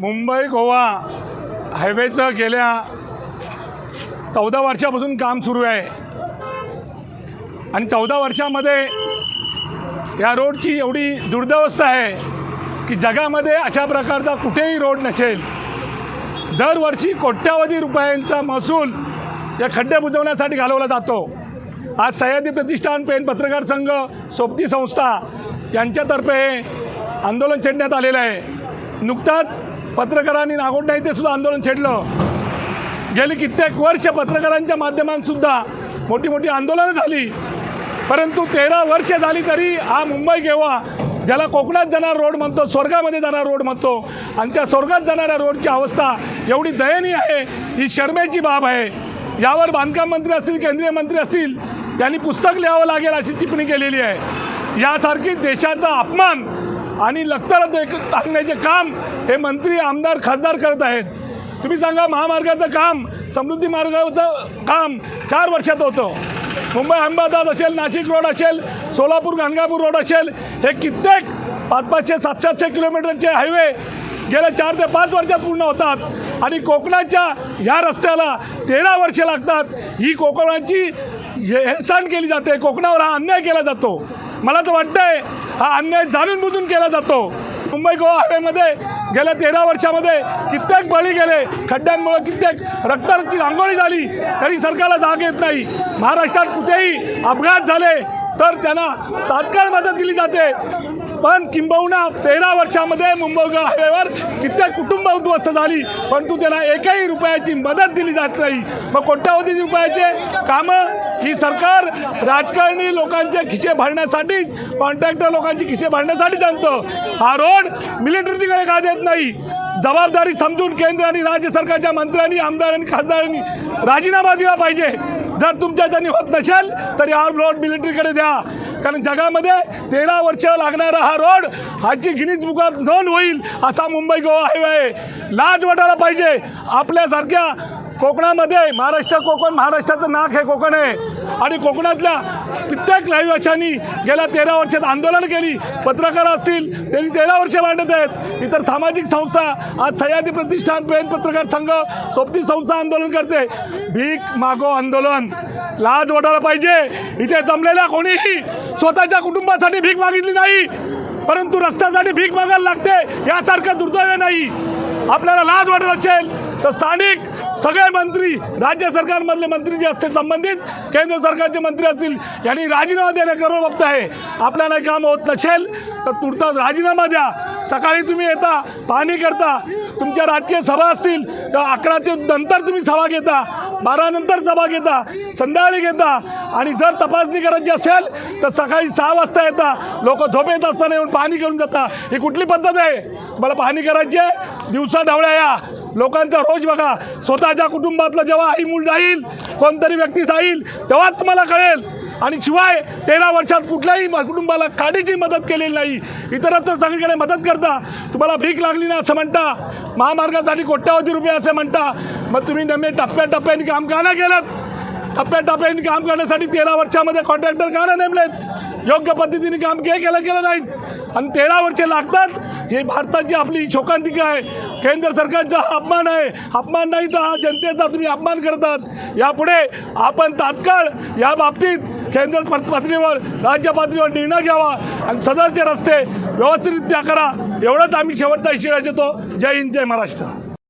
मुंबई गोवा हायवेचं गेल्या चौदा वर्षापासून काम सुरू आहे. आणि चौदा वर्षामध्ये या रोडची एवढी दुर्दवस्था आहे की जगामध्ये अशा प्रकारचा कुठेही रोड नसेल. दरवर्षी कोट्यावधी रुपयांचा महसूल या खड्डे बुजवण्यासाठी घालवला जातो. आज सह्याद्री प्रतिष्ठान पेन पत्रकार संघ सोबती संस्था यांच्यातर्फे हे आंदोलन छेडण्यात आलेलं आहे. नुकताच पत्रकारांनी नागोंडा इथे सुद्धा आंदोलन छेडलं. गेली कित्येक वर्ष पत्रकारांच्या माध्यमातूनसुद्धा मोठी मोठी आंदोलनं झाली. परंतु तेरा वर्ष झाली तरी हा मुंबई गोवा ज्याला कोकणात जाणार रोड म्हणतो स्वर्गामध्ये जाणार रोड म्हणतो आणि त्या स्वर्गात जाणाऱ्या रोडची अवस्था एवढी दयनीय आहे ही शर्मेची बाब आहे. यावर बांधकाम मंत्री असतील केंद्रीय मंत्री असतील यांनी पुस्तक लिहावं लागेल अशी टिप्पणी केलेली आहे. यासारखी देशाचा अपमान आणि लखतर टाकण्याचे काम हे मंत्री आमदार खासदार करत आहेत. तुम्ही सांगा महामार्गाचं काम समृद्धी मार्गाचं काम चार वर्षात होतं. मुंबई अहमदाबाद असेल नाशिक रोड असेल सोलापूर गाणगापूर रोड असेल हे कित्येक पाच पाचशे सात सातशे किलोमीटरचे हायवे गेल्या चार ते पाच वर्षात पूर्ण होतात. आणि कोकणाच्या ह्या रस्त्याला तेरा वर्षे लागतात. ही कोकणाची हेळसांड केली जाते कोकणावर हा अन्याय केला जातो. मला तर वाटतंय हा अन्याय जाणून बुजून केला जातो. मुंबई गोवा हायवेमध्ये गेल्या तेरा वर्षामध्ये कित्येक बळी गेले खड्ड्यांमुळे कित्येक रक्ताची रांगोळी झाली तरी सरकारला जाग येत नाही. महाराष्ट्रात कुठेही अपघात झाले तर त्यांना तात्काळ मदत दिली जाते. पण किंबहुना तेरा वर्षामध्ये मुंबईगाव हायवेवर कित्येक कुटुंब उद्ध्वस्त झाली परंतु त्यांना एकही रुपयाची मदत दिली जात नाही. मग कोट्यावधी रुपयाचे कामं ही सरकार राजकारणी लोकांचे खिसे भरण्यासाठी कॉन्ट्रॅक्टर लोकांची खिसे भरण्यासाठी जाणतं हा रोड मिलिटरीकडे का देत नाही? जबाबदारी समजून केंद्र आणि राज्य सरकारच्या मंत्र्यांनी आमदारांनी खासदारांनी राजीनामा दिला पाहिजे. जर तुमच्या त्यांनी होत नसेल तर हा रोड मिलिटरीकडे द्या. कारण जगामध्ये तेरा वर्ष लागणारा हा रोड हाची गिनीज बुकात नोंद होईल असा मुंबई गोवा हायवे आहे लाज वाटायला पाहिजे. आपल्यासारख्या कोकणामध्ये महाराष्ट्र कोकण महाराष्ट्राचं नाक हे कोकण आहे. आणि कोकणातल्या कित्येक रहिवाशांनी गेल्या तेरा वर्षात आंदोलन केली. पत्रकार असतील त्यांनी तेरा वर्षे मांडत आहेत. इतर सामाजिक संस्था आज सह्याद्री प्रतिष्ठान पेन पत्रकार संघ सोबती संस्था आंदोलन करते. भीक मागो आंदोलन. लाज वाटायला पाहिजे. इथे जमलेल्या कोणीही स्वतःच्या कुटुंबासाठी भीक मागितली नाही. परंतु रस्त्यासाठी भीक मागायला लागते यासारखं दुर्दैव नाही. आपल्याला लाज वाटत असेल तर स्थानिक सगळे मंत्री राज्य सरकारमधले मंत्री जे असतील संबंधित केंद्र सरकारचे मंत्री असतील यांनी राजीनामा देणे करोडभक्त आहे. आपल्याला काम होत नसेल तर तुर्तास राजीनामा द्या. सकाळी तुम्ही येता पाहणी करता. तुमच्या राजकीय सभा असतील तर अकरा ते नंतर तुम्ही सभा घेता. बारानंतर सभा घेता. संध्याकाळी घेता. आणि जर तपासणी करायची असेल तर सकाळी सहा वाजता येता. लोक झोपेत असताना येऊन पाहणी करून जाता. ही कुठली पद्धत आहे? तुम्हाला पाहणी करायची आहे? दिवसा ढवळ्या या. लोकांचा रोज बघा. स्वतःच्या कुटुंबातलं जेव्हा आई मूल जाईल कोणतरी व्यक्ती जाईल तेव्हाच तुम्हाला कळेल. आणि शिवाय तेरा वर्षात कुठल्याही कुटुंबाला काडीची मदत केलेली नाही. इतरत्र सगळीकडे मदत करता. तुम्हाला भीक लागली ना असं म्हणता. महामार्गासाठी कोट्यावधी रुपये असे म्हणता. मग तुम्ही नेहमी टप्प्याटप्प्याने काम का नाही केलं टप्प्याटप्प्याने काम करण्यासाठी तेरा वर्षामध्ये कॉन्ट्रॅक्टर का नाही नेमलेत? योग्य पद्धतीने काम के केलं केलं नाहीत. आणि तेरा वर्षे लागतात. हे भारताची आपली शोकांतिका आहे. केंद्र सरकारचा अपमान आहे. अपमान नाही तर हा जनतेचा तुम्ही अपमान करतात. यापुढे आपण तात्काळ या बाबतीत केंद्र पातळीवर राज्य पातळीवर निर्णय घ्यावा आणि सदरचे रस्ते व्यवस्थितरित्या करा. एवढंच आम्ही शेवटचा इशिरा देतो. जय हिंद जय महाराष्ट्र.